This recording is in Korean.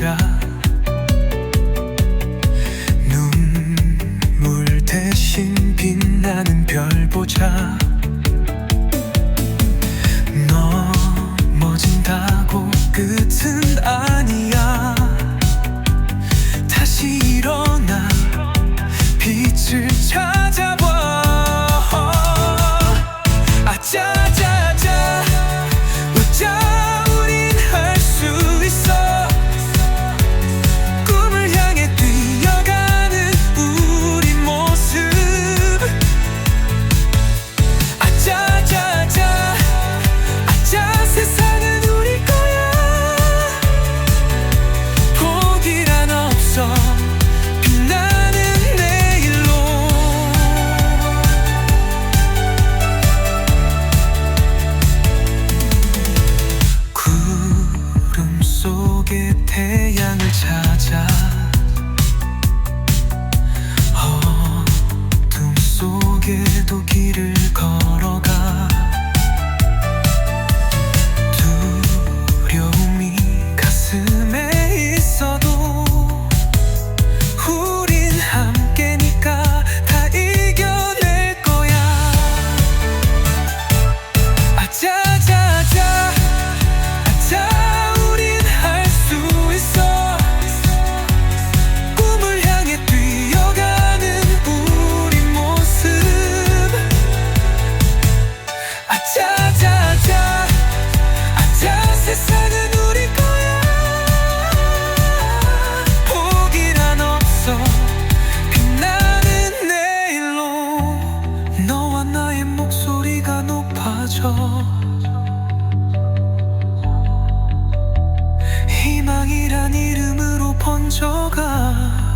자 눈물 대신 빛나는 별 보자. 세상을 찾아. 목소리가 높아져. 희망이란 이름으로 번져가.